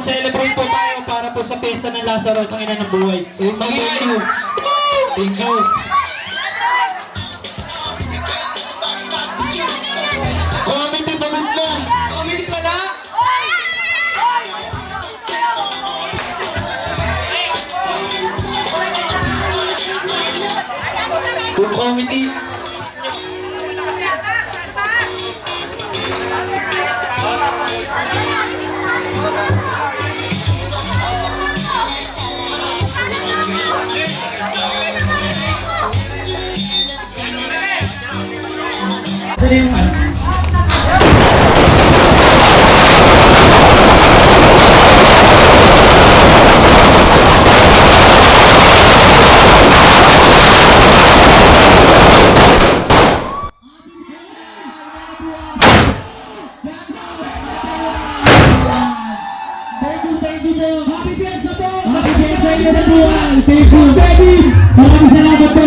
mag-celebrate po tayo para po sa pesta ng Lazaro ng ina ng buhay. Mag-ihayo. Thank you. Comedy pagod na! Comedy pala! Kung comedy, saan yung? Thank you, Happy birthday to you! Happy birthday to you! Thank you, baby! Maraming salamat